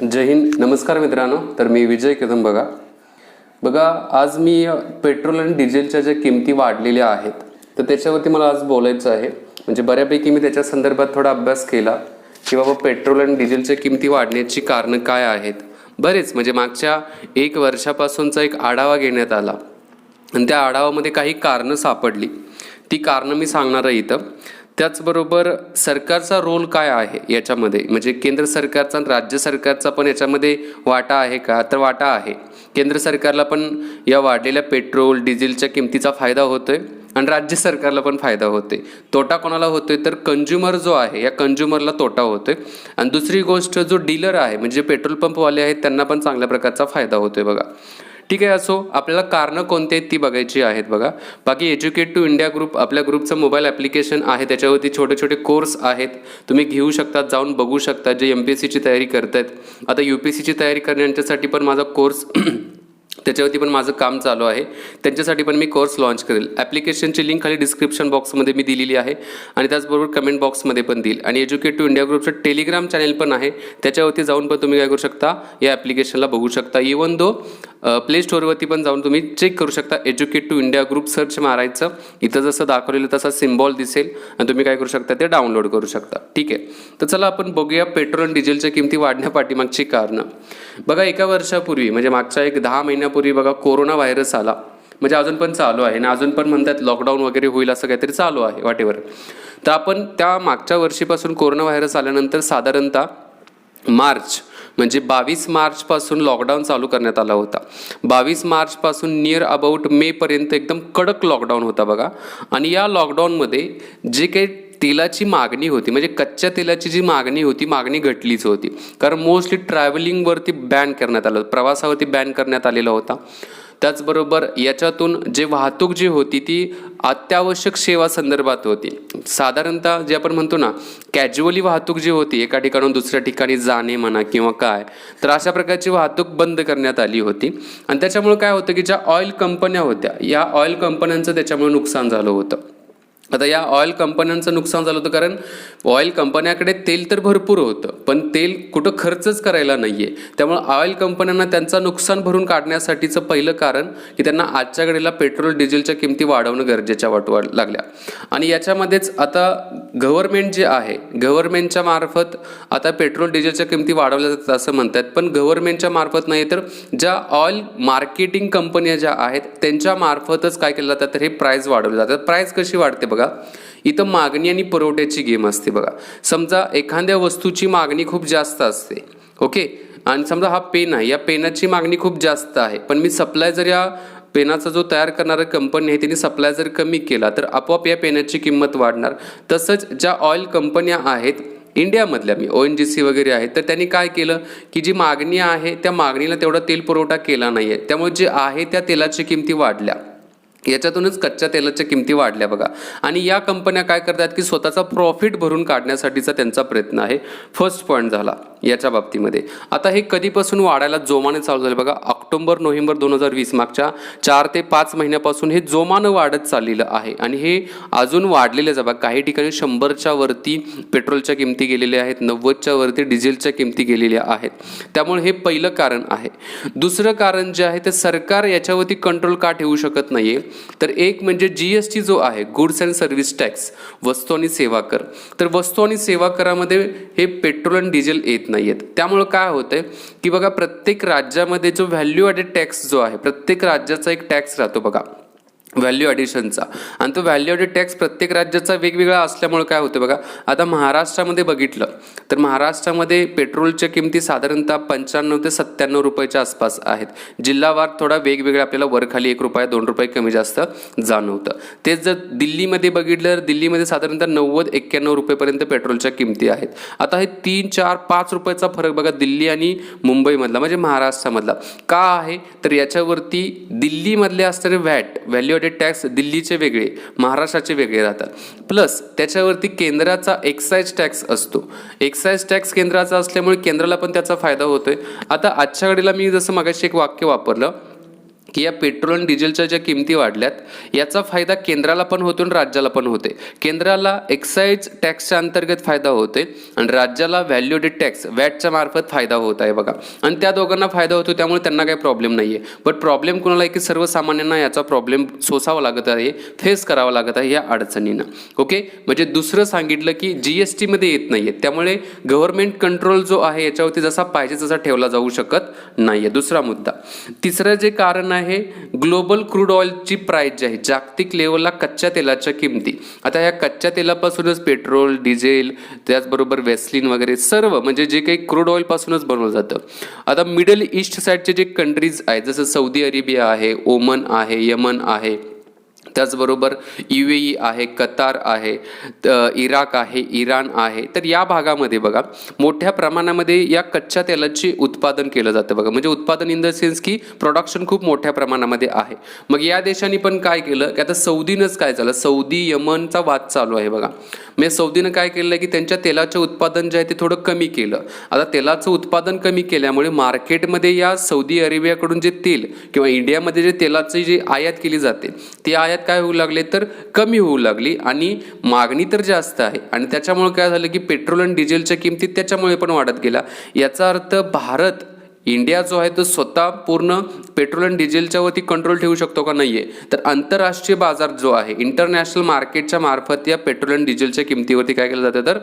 जय हिंद. नमस्कार मित्रांनो. तर मी विजय कदम बघा. बघा आज मी पेट्रोल आणि डिझेलच्या ज्या किमती वाढलेल्या आहेत तर त्याच्यावरती मला आज बोलायचं आहे. म्हणजे बऱ्यापैकी मी त्याच्या संदर्भात थोडा अभ्यास केला की बाबा पेट्रोल आणि डिझेलच्या किमती वाढण्याची कारणं काय आहेत. बरेच म्हणजे मागच्या एक वर्षापासूनचा एक आढावा घेण्यात आला. आणि त्या आढावामध्ये काही कारणं सापडली. ती कारणं मी सांगणार आहे इथं. त्याचबरोबर सरकारचा रोल काय आहे याच्यामध्ये? म्हणजे केंद्र सरकारचा आणि राज्य सरकारचा पण याच्यामध्ये वाटा आहे का? तर वाटा आहे. केंद्र सरकारला पण या वाढलेल्या पेट्रोल डिझेलच्या किमतीचा फायदा होतो आहे आणि राज्य सरकारला पण फायदा होतोय. तोटा कोणाला होतोय? तर कंझ्युमर जो आहे या कंझ्युमरला तोटा होतोय. आणि दुसरी गोष्ट जो डीलर आहे म्हणजे पेट्रोल पंपवाले आहेत त्यांना पण चांगल्या प्रकारचा फायदा होतोय बघा. ठीक आहे असो. आपल्याला कारणं कोणती आहेत ती बघायची आहेत बघा. बाकी एज्युकेट टू इंडिया ग्रुप आपल्या ग्रुपचं मोबाईल ॲप्लिकेशन आहे. त्याच्यावरती छोटे छोटे कोर्स आहेत. तुम्ही घेऊ शकता जाऊन बघू शकता जे एम पी एस सीची तयारी करतायत. आता यू पी एस सीची तयारी करण्यासाठी पण माझा कोर्स त्याच्यावरती पण माझं काम चालू आहे. त्यांच्यासाठी पण मी कोर्स लॉन्च करेल. ॲप्लिकेशनची लिंक खाली डिस्क्रिप्शन बॉक्समध्ये मी दिलेली आहे आणि त्याचबरोबर कमेंट बॉक्समध्ये पण देईल. आणि एज्युकेट टू इंडिया ग्रुपचं टेलिग्राम चॅनेल पण आहे. त्याच्यावरती जाऊन पण तुम्ही काय करू शकता या ॲप्लिकेशनला बघू शकता. इवन दो प्ले स्टोअरवरती पण जाऊन तुम्ही चेक करू शकता. Educate to India group search मारायचं. इथं जसं दाखवलेलं तसा सिम्बॉल दिसेल आणि तुम्ही काय करू शकता ते डाउनलोड करू शकता. ठीक आहे. तर चला आपण बघूया पेट्रोल आणि डिझेलच्या किमती वाढण्यापाठीमागची कारणं. बघा एका वर्षापूर्वी म्हणजे मागच्या एक दहा महिन्यापूर्वी बघा कोरोना व्हायरस आला. म्हणजे अजून पण चालू आहे आणि अजून पण म्हणतात लॉकडाऊन वगैरे होईल असं काहीतरी चालू आहे वाटेवर. तर आपण त्या मागच्या वर्षीपासून कोरोना व्हायरस आल्यानंतर साधारणतः मार्च म्हणजे बावीस मार्चपासून लॉकडाऊन चालू करण्यात आला होता. बावीस मार्चपासून नियर अबाउट मेपर्यंत एकदम कडक लॉकडाऊन होता बघा. आणि या लॉकडाऊनमध्ये जे काही तेलाची मागणी होती म्हणजे कच्च्या तेलाची जी मागणी होती मागणी घटलीच होती. कारण मोस्टली ट्रॅव्हलिंगवरती बॅन करण्यात आलं प्रवासावरती बॅन करण्यात आलेला होता. त्याचबरोबर याच्यातून जे वाहतूक जी होती ती अत्यावश्यक सेवा संदर्भात होती. साधारणतः जे आपण म्हणतो ना कॅज्युअली वाहतूक जी होती एका ठिकाणून दुसऱ्या ठिकाणी जाणे म्हणा किंवा काय तर अशा प्रकारची वाहतूक बंद करण्यात आली होती. आणि त्याच्यामुळे काय होतं की ज्या ऑइल कंपन्या होत्या या ऑइल कंपन्यांचं त्याच्यामुळे नुकसान झालं होतं. आता या ऑइल कंपन्यांचं नुकसान झालं होतं कारण ऑइल कंपन्याकडे तेल तर भरपूर होतं पण तेल कुठं खर्चच करायला नाही आहे त्यामुळे ऑइल कंपन्यांना त्यांचा नुकसान भरून काढण्यासाठीचं पहिलं कारण की त्यांना आजच्या घडीला पेट्रोल डिझेलच्या किमती वाढवणं गरजेच्या वाटू लागल्या. आणि याच्यामध्येच आता गव्हर्नमेंट जे आहे गव्हर्नमेंटच्या मार्फत आता पेट्रोल डिझेलच्या किमती वाढवल्या जातात असं म्हणतात पण गव्हर्नमेंटच्या मार्फत नाही तर ज्या ऑइल मार्केटिंग कंपन्या ज्या आहेत त्यांच्या मार्फतच काय केलं जातं? तर हे प्राईस वाढवले जातात प्राईस कशी वाढते बघा? इथं मागणी आणि पुरवठ्याची गेम असते बघा. समजा एखाद्या वस्तूची मागणी खूप जास्त असते ओके आणि समजा हा पेन आहे या पेनाची मागणी खूप जास्त आहे. पण मी सप्लाय जर या पेनाचा जो तयार करणारा कंपनी आहे त्यांनी सप्लाय जर कमी केला तर आपोआप या पेनाची किंमत वाढणार. तसंच ज्या ऑइल कंपन्या आहेत इंडियामधल्या मी ओ एन जी सी वगैरे आहेत तर त्यांनी काय केलं की जी मागणी आहे त्या मागणीला तेवढा तेल पुरवठा केला नाही आहे त्यामुळे जे आहे त्या तेलाची किमती वाढल्या. याच्यातूनच कच्च्या तेलाच्या किमती वाढल्या बघा. आणि या कंपन्या काय करतात की स्वतःचा प्रॉफिट भरून काढण्यासाठीचा त्यांचा प्रयत्न आहे. फर्स्ट पॉईंट झाला. याच्या बाबतीमध्ये. आता हे कधीपासून वाढायला जोमाने चालू झाले? बघा ऑक्टोबर नोव्हेंबर दोन हजार वीस मागच्या चार ते पाच महिन्यापासून हे जोमानं वाढत चाललेलं आहे. आणि हे अजून वाढलेलेच आहे. बघा काही ठिकाणी शंभरच्या वरती पेट्रोलच्या किमती गेलेल्या आहेत नव्वदच्या वरती डिझेलच्या किमती गेलेल्या आहेत. त्यामुळे हे पहिलं कारण आहे. दुसरं कारण जे आहे ते सरकार याच्यावरती कंट्रोल का ठेवू शकत नाही तर एक म्हणजे जी एस टी जो आहे गुड्स अँड सर्व्हिस टॅक्स वस्तू आणि सेवा कर. तर वस्तू आणि सेवा करामध्ये हे पेट्रोल आणि डिझेल येत नाही आहेत त्यामुळं काय होतंय की बघा प्रत्येक राज्यामध्ये जो व्हॅल्यू ॲडेड टॅक्स जो आहे प्रत्येक राज्याचा एक टॅक्स राहतो बघा. व्हॅल्यू ॲडिशनचा आणि तो व्हॅल्यू ॲडिड टॅक्स प्रत्येक राज्याचा वेगवेगळा असल्यामुळे काय होतं बघा आता महाराष्ट्रामध्ये बघितलं तर महाराष्ट्रामध्ये पेट्रोलच्या किमती साधारणतः पंच्याण्णव ते सत्त्याण्णव रुपयाच्या आसपास आहेत. जिल्हावार थोडा वेगवेगळा आपल्याला वरखाली एक रुपया दोन रुपये कमी जास्त जाणवतं. तेच जर दिल्लीमध्ये बघितलं तर दिल्लीमध्ये साधारणतः नव्वद एक्क्याण्णव रुपयेपर्यंत पेट्रोलच्या किमती आहेत. आता हे तीन चार पाच रुपयाचा फरक बघा दिल्ली आणि मुंबईमधला म्हणजे महाराष्ट्रामधला. का आहे? तर याच्यावरती दिल्लीमधले असणारे व्हॅट व्हॅल्यू टॅक्स दिल्लीचे वेगळे महाराष्ट्राचे वेगळे राहतात. प्लस त्याच्यावरती केंद्राचा एक्साईज टॅक्स असतो. एक्साईज टॅक्स केंद्राचा असल्यामुळे केंद्राला पण त्याचा फायदा होतोय. आता आजच्या घडीला मी जसं मागाशी एक वाक्य वापरलं की या पेट्रोल आणि डिझेलच्या ज्या किमती वाढल्यात याचा फायदा केंद्राला पण होतो आणि राज्याला पण होते. केंद्राला एक्साईज टॅक्सच्या अंतर्गत फायदा होते आणि राज्याला व्हॅल्युडेड टॅक्स वॅटच्या मार्फत फायदा होत आहे बघा. आणि त्या दोघांना फायदा होतो त्यामुळे त्यांना काही प्रॉब्लेम नाही आहे बट प्रॉब्लेम कोणाला आहे की सर्वसामान्यांना याचा प्रॉब्लेम सोसावा लागत आहे फेस करावा लागत आहे या अडचणींना. ओके म्हणजे दुसरं सांगितलं की जी एस टीमध्ये येत नाही आहे त्यामुळे गव्हर्नमेंट कंट्रोल जो आहे याच्यावरती जसा पाहिजे तसा ठेवला जाऊ शकत नाही आहे दुसरा मुद्दा. तिसरं जे कारण आहे ग्लोबल क्रूड ऑइलची प्राईस जी आहे जागतिक लेवलला कच्च्या तेलाच्या किमती. आता ह्या कच्च्या तेलापासूनच पेट्रोल डिझेल त्याचबरोबर वेस्लिन वगैरे सर्व म्हणजे जे काही क्रूड ऑइलपासूनच बनवलं जातं. आता मिडल ईस्ट साईडचे जे कंट्रीज आहेत जसं सौदी अरेबिया आहे ओमन आहे यमन आहे त्याचबरोबर यू ए ई आहे कतार आहे इराक आहे इराण आहे. तर या भागामध्ये बघा मोठ्या प्रमाणामध्ये या कच्च्या तेलाचे उत्पादन केलं जातं बघा. म्हणजे उत्पादन इन द सेन्स की प्रोडक्शन खूप मोठ्या प्रमाणामध्ये आहे. मग या देशांनी पण काय केलं की आता सौदीनंच काय झालं सौदी यमनचा वाद चालू आहे बघा. म्हणजे सौदीनं काय केलं आहे की त्यांच्या तेलाचं उत्पादन जे आहे ते थोडं कमी केलं. आता तेलाचं उत्पादन कमी केल्यामुळे मार्केटमध्ये या सौदी अरेबियाकडून जे तेल किंवा इंडियामध्ये जे तेलाची जी आयात केली जाते ती आयात काय होऊ लागले तर कमी होऊ लागली आणि मागणी तर जास्त आहे. आणि त्याच्यामुळे काय झालं की पेट्रोल आणि डिझेलच्या किमती त्याच्यामुळे पण वाढत गेला. याचा अर्थ भारत इंडिया जो आहे तो स्वतः पूर्ण पेट्रोल आणि डिझेलच्या वरती कंट्रोल ठेवू शकतो का नाही आहे तर आंतरराष्ट्रीय बाजार जो आहे इंटरनॅशनल मार्केटच्या मार्फत या पेट्रोल आणि डिझेलच्या किमतीवरती काय केलं जातं तर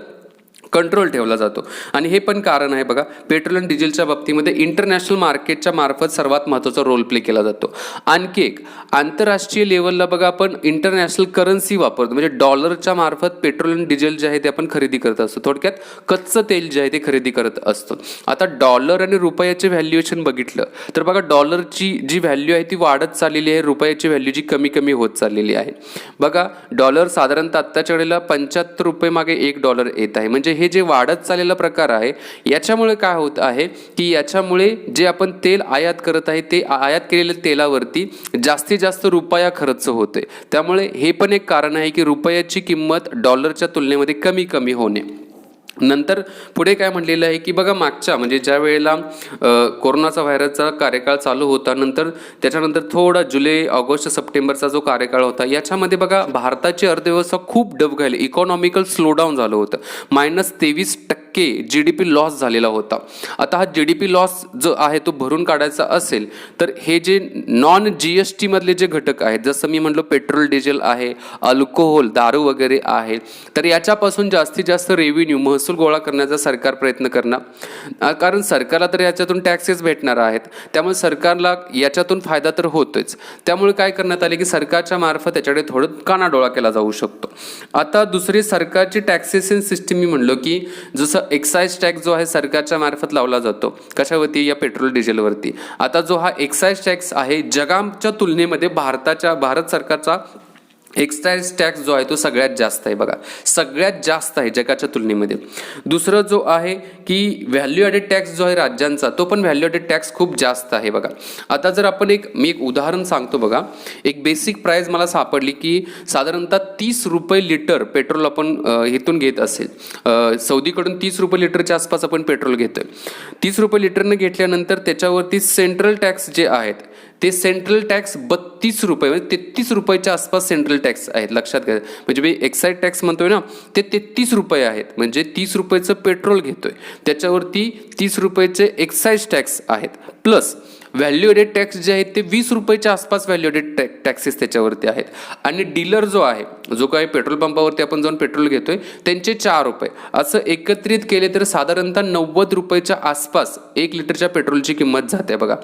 कंट्रोल ठेवला जातो. आणि हे पण कारण आहे बघा पेट्रोल आणि डिझेलच्या बाबतीमध्ये इंटरनॅशनल मार्केटच्या मार्फत सर्वात महत्त्वाचा रोल प्ले केला जातो. आणखी एक आंतरराष्ट्रीय लेवलला बघा आपण इंटरनॅशनल करन्सी वापरतो. म्हणजे डॉलरच्या मार्फत पेट्रोल आणि डिझेल जे आहे ते आपण खरेदी करत असतो. थोडक्यात कच्चं तेल जे आहे ते खरेदी करत असतो. आता डॉलर आणि रुपयाचे व्हॅल्युएशन बघितलं तर बघा डॉलरची जी व्हॅल्यू आहे ती वाढत चाललेली आहे रुपयाची व्हॅल्यू जी कमी कमी होत चाललेली आहे. बघा डॉलर साधारणतः आत्ताच्या वेळेला पंच्याहत्तर रुपये मागे एक डॉलर येत आहे. म्हणजे हे हे जे वाढत चाललेला प्रकार आहे याच्यामुळे काय होत आहे की याच्यामुळे जे आपण तेल आयात करत आहे ते आयात केलेल्या तेलावरती जास्तीत जास्त रुपया खर्च होते त्यामुळे हे पण एक कारण आहे की रुपयाची किंमत डॉलरच्या तुलनेमध्ये कमी कमी होणे. नंतर पुढे काय म्हणलेलं आहे की बघा मागच्या म्हणजे ज्या वेळेला कोरोनाचा व्हायरसचा कार्यकाळ चालू होता नंतर त्याच्यानंतर थोडा जुलै ऑगस्ट सप्टेंबरचा जो कार्यकाळ होता याच्यामध्ये बघा भारताची अर्थव्यवस्था खूप डबघायली इकॉनॉमिकल स्लोडाऊन झालं होतं. मायनस तेवीस टक्के जी डी पी लॉस झालेला होता. आता हा जी डी पी लॉस जो आहे तो भरून काढायचा असेल तर हे जे नॉन जी एस टीमधले जे घटक आहेत जसं मी म्हटलं पेट्रोल डिझेल आहे अल्कोहोल दारू वगैरे आहे तर याच्यापासून जास्तीत जास्त रेव्हेन्यू महसूल गोळा करण्याचा सरकार प्रयत्न करणार. कारण सरकारला तर याच्यातून टॅक्सेस भेटणार आहेत. त्यामुळे सरकारला याच्यातून फायदा तर होतोच. त्यामुळे काय करण्यात आले की सरकारच्या मार्फत त्याच्याकडे थोडं कानाडोळा केला जाऊ शकतो. आता दुसरी सरकारची टॅक्सेशन सिस्टीम मी म्हणलो की जसं एक्साईज टॅक्स जो आहे सरकारच्या मार्फत लावला जातो. कशावरती? या पेट्रोल डिझेलवरती आता जो हा एक्साईज टॅक्स आहे जगाच्या तुलनेमध्ये भारताच्या भारत सरकारचा एक्साईज टॅक्स जो आहे तो सगळ्यात जास्त आहे बघा. सगळ्यात जास्त आहे जगाच्या तुलनेमध्ये. दुसरं जो आहे की व्हॅल्यू ॲडेड टॅक्स जो आहे राज्यांचा तो पण व्हॅल्यू ॲडेड टॅक्स खूप जास्त आहे बघा. आता जर आपण एक मी एक उदाहरण सांगतो बघा. एक बेसिक प्राईज मला सापडली की साधारणतः तीस रुपये लिटर पेट्रोल आपण हेतून इथून घेत असेल. सौदीकडून तीस रुपये लिटरच्या आसपास आपण पेट्रोल घेतोय. तीस रुपये लिटरनं घेतल्यानंतर त्याच्यावरती सेंट्रल टॅक्स जे आहेत ते सेंट्रल टॅक्स बत्तीस रुपये म्हणजे तेहतीस रुपयाच्या आसपास सेंट्रल टॅक्स आहेत. लक्षात घ्या. म्हणजे मी एक्साईज टॅक्स म्हणतोय ना ते तेहतीस रुपये आहेत. म्हणजे तीस रुपयाचं पेट्रोल घेतोय. त्याच्यावरती तीस रुपयाचे एक्साईज टॅक्स आहेत. प्लस व्हॅल्यू एडेड टॅक्स जे आहेत ते वीस रुपयाच्या आसपास व्हॅल्यू एडेड टॅ टॅक्सेस त्याच्यावरती आहेत. आणि डीलर जो आहे जो काही पेट्रोल पंपावरती आपण जाऊन पेट्रोल घेतोय त्यांचे चार रुपये. असं एकत्रित केले तर साधारणतः नव्वद रुपयाच्या आसपास एक लिटरच्या पेट्रोलची किंमत जाते बघा.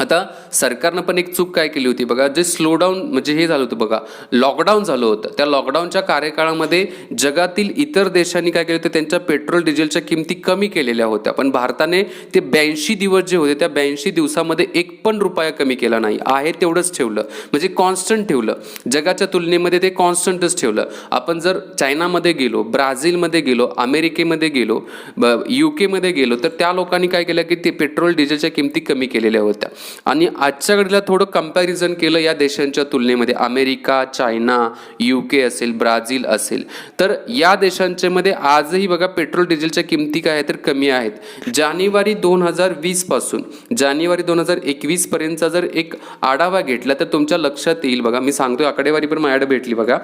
आता सरकारनं पण एक चूक काय केली होती बघा जे स्लोडाऊन म्हणजे हे झालं होतं बघा लॉकडाऊन झालं होतं. त्या लॉकडाऊनच्या कार्यकाळामध्ये जगातील इतर देशांनी काय केलं होतं त्यांच्या पेट्रोल डिझेलच्या किमती कमी केलेल्या होत्या. पण भारताने ते ब्याऐंशी दिवस जे होते त्या ब्याऐंशी दिवसामध्ये एक पण रुपया कमी केला नाही. आहे तेवढंच ठेवलं. म्हणजे कॉन्स्टंट ठेवलं. जगाच्या तुलनेमध्ये ते कॉन्स्टंटच ठेवलं. आपण जर चायनामध्ये गेलो ब्राझीलमध्ये गेलो अमेरिकेमध्ये गेलो यू केमध्ये गेलो तर त्या लोकांनी काय केलं की ते पेट्रोल डिझेलच्या किमती कमी केलेल्या होत्या. आणि आजच्या घडीला थोडं कंपॅरिझन केलं या देशांच्या तुलनेमध्ये अमेरिका चायना यू के असेल ब्राझील असेल तर या देशांच्या मध्ये आजही बघा पेट्रोल डिझेलच्या किमती काय आहेत तर कमी आहेत. जानेवारी दोन हजार वीसपासून जानेवारी दोन हजार एकवीस पर्यंतचा जर एक आढावा घेतला तर तुमच्या लक्षात येईल बघा. मी सांगतोय आकडेवारी पण माझ्याकडे भेटली बघा.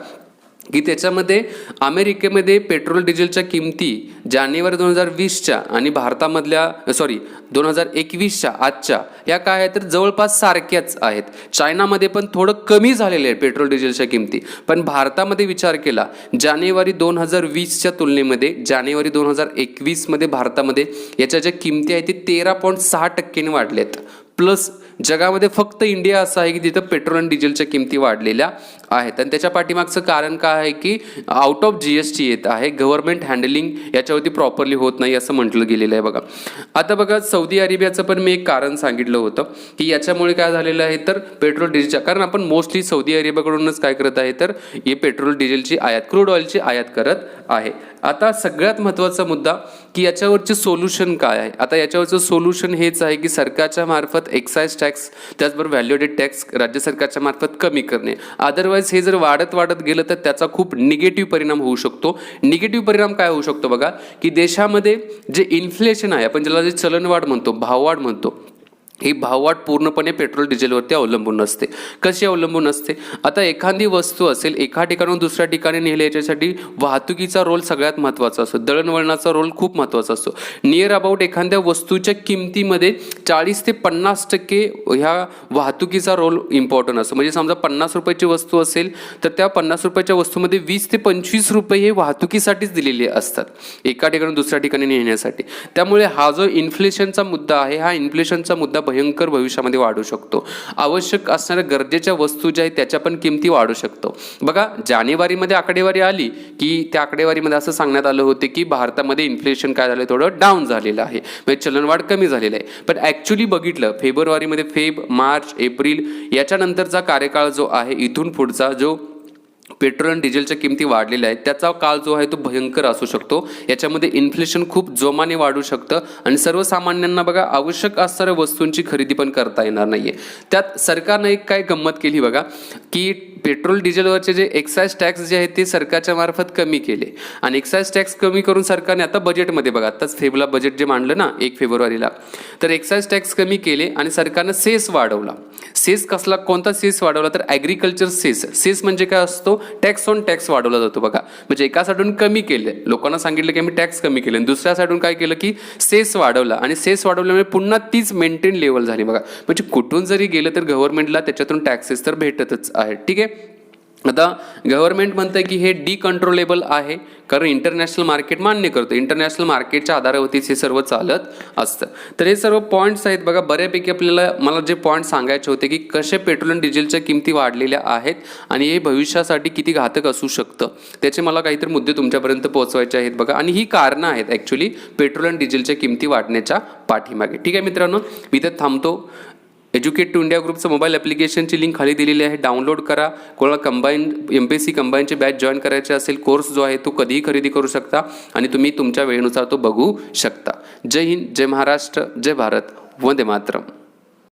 की त्याच्यामध्ये अमेरिकेमध्ये पेट्रोल डिझेलच्या किमती जानेवारी दोन हजार वीसच्या आणि भारतामधल्या सॉरी दोन हजार एकवीसच्या आजच्या या काय आहेत तर जवळपास सारख्याच आहेत. चायनामध्ये पण थोडं कमी झालेलं आहे पेट्रोल डिझेलच्या किमती. पण भारतामध्ये विचार केला जानेवारी दोन हजार वीसच्या तुलनेमध्ये जानेवारी दोन हजार एकवीसमध्ये भारतामध्ये याच्या ज्या किमती आहेत ते तेरा पॉईंट सहा टक्क्याने आहेत प्लस जगामध्ये फक्त इंडिया असं आहे की तिथं पेट्रोल आणि डिझेलच्या किमती वाढलेल्या. आहेत. आणि त्याच्या पाठीमागचं कारण काय आहे की out of G S T येत आहे. गव्हर्नमेंट हँडलिंग याच्यावरती प्रॉपरली होत नाही असं म्हटलं गेलेलं आहे बघा. आता बघा सौदी अरेबियाचं पण मी एक कारण सांगितलं होतं की याच्यामुळे काय झालेलं आहे तर पेट्रोल डिझेलच्या कारण आपण मोस्टली सौदी अरेबियाकडूनच काय करत आहे तर हे पेट्रोल डिझेलची आयात क्रूड ऑइलची आयात करत आहे. आता सगळ्यात महत्त्वाचा मुद्दा की याच्यावरचे सोल्युशन काय आहे? आता याच्यावरचं सोल्युशन हेच आहे की सरकारच्या मार्फत एक्साईज टॅक्स त्याचबरोबर व्हॅल्युएडेड टॅक्स राज्य सरकारच्या मार्फत कमी करणे. अदरवाईज हे जर वाढत वाढत गेलं तर त्याचा खूप निगेटिव्ह परिणाम होऊ शकतो. निगेटिव्ह परिणाम काय होऊ शकतो बघा? की देशामध्ये जे इन्फ्लेशन आहे आपण ज्याला जे चलनवाढ म्हणतो भाववाढ म्हणतो ही भाववाढ पूर्णपणे पेट्रोल डिझेलवरती अवलंबून असते कशी अवलंबून असते? आता एखादी वस्तू असेल एका ठिकाणून दुसऱ्या ठिकाणी नेले याच्यासाठी वाहतुकीचा रोल सगळ्यात महत्त्वाचा असतो. दळणवळणाचा रोल खूप महत्त्वाचा असतो. नियर अबाउट एखाद्या वस्तूच्या किमतीमध्ये चाळीस ते पन्नास टक्के ह्या वाहतुकीचा रोल इम्पॉर्टंट असतो. म्हणजे समजा पन्नास रुपयाची वस्तू असेल तर त्या पन्नास रुपयाच्या वस्तूमध्ये वीस ते पंचवीस रुपये हे वाहतुकीसाठीच दिलेले असतात. एका ठिकाणून दुसऱ्या ठिकाणी नेण्यासाठी. त्यामुळे हा जो इन्फ्लेशनचा मुद्दा आहे हा इन्फ्लेशनचा मुद्दा भयंकर भविष्यामध्ये वाढू शकतो. आवश्यक असणाऱ्या गरजेच्या वस्तू ज्या आहेत त्याच्या पण किमती वाढू शकतो. बघा जानेवारीमध्ये आकडेवारी आली की त्या आकडेवारीमध्ये असं सांगण्यात आलं होते की भारतामध्ये इन्फ्लेशन काय झालं थोडं डाऊन झालेलं आहे. म्हणजे चलनवाढ कमी झालेलं आहे. पण ॲक्च्युली बघितलं फेब्रुवारीमध्ये फेब मार्च एप्रिल याच्यानंतरचा कार्यकाळ जो आहे इथून पुढचा जो पेट्रोल आणि डिझेलच्या किमती वाढलेल्या आहेत. त्याचा काळ जो आहे तो भयंकर असू शकतो. याच्यामध्ये इन्फ्लेशन खूप जोमाने वाढू शकतं. आणि सर्वसामान्यांना बघा आवश्यक असणाऱ्या वस्तूंची खरेदी पण करता येणार नाहीये. त्यात सरकारनं एक काय गंमत केली बघा की पेट्रोल डिझेलवरचे जे एक्साईज टॅक्स जे आहेत ते सरकारच्या मार्फत कमी केले. आणि एक्साईज टॅक्स कमी करून सरकारने आता बजेटमध्ये बघा आत्ताच फेबला बजेट जे मांडलं ना एक फेब्रुवारीला तर एक्साईज टॅक्स कमी केले आणि सरकारनं सेस वाढवला. सेस कसला कोणता सेस वाढवला? तर ॲग्रिकल्चर सेस सेस म्हणजे काय असतो? टॅक्स ऑन टॅक्स वाढवला जातो बघा. म्हणजे एका साईडून कमी केले. लोकांना सांगितलं की आम्ही टॅक्स कमी केले. आणि दुसऱ्या साईडून काय केलं की सेस वाढवला. आणि सेस वाढवल्यामुळे पुन्हा तीच मेंटेन लेवल झाली बघा. म्हणजे कुठून जरी गेलं तर गव्हर्नमेंटला त्याच्यातून टॅक्सेस तर भेटतच आहे ठीक आहे? आता गव्हर्नमेंट म्हणतं की हे डिकंट्रोलेबल आहे. कारण इंटरनॅशनल मार्केट मान्य करतो इंटरनॅशनल मार्केटच्या आधारावरतीच हे सर्व चालत असतं. तर हे सर्व पॉईंट्स आहेत. बघा बऱ्यापैकी आपल्याला मला जे पॉईंट सांगायचे होते की कसे पेट्रोल आणि डिझेलच्या किमती वाढलेल्या आहेत आणि हे भविष्यासाठी किती घातक असू शकतं. त्याचे मला काहीतरी मुद्दे तुमच्यापर्यंत पोहोचवायचे आहेत बघा. आणि ही कारणं आहेत ॲक्च्युली पेट्रोल आणि डिझेलच्या किमती वाढण्याच्या पाठीमागे. ठीक आहे मित्रांनो मी तर थांबतो. एज्युकेट टू इंडिया ग्रुपचं मोबाईल ॲप्लिकेशनची लिंक खाली दिलेली आहे. डाउनलोड करा. कोणाला combine M P S C कंबाईनचे batch join करायचे असेल कोर्स जो आहे तो कधीही खरेदी करू शकता आणि तुम्ही तुमच्या वेळेनुसार तो बघू शकता. जय हिंद जय महाराष्ट्र जय भारत. वंदे मातरम.